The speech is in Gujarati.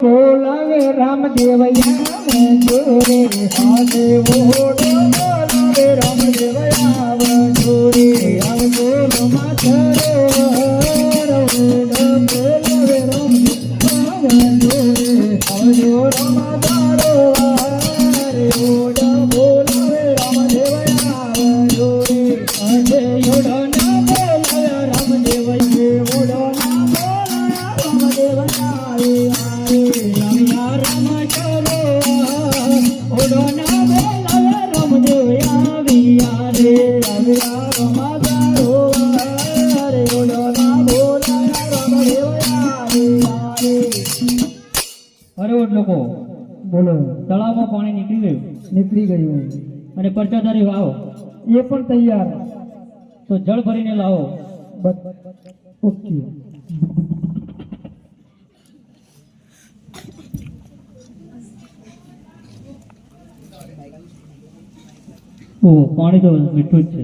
બોલાવે રામદેવ જોરે હાલે બોલાવે રામદેવ આવ જોરે આવ બોલ રામ આવ લોકો બોલો તળાવમાં પાણી નીકળી ગયું? નીકળી ગયું. અને પરચાદારી વાવો એ પણ તૈયાર. તો જળ ભરીને લાવો. ઓકે. ઓહો પાણી તો મીઠું જ છે.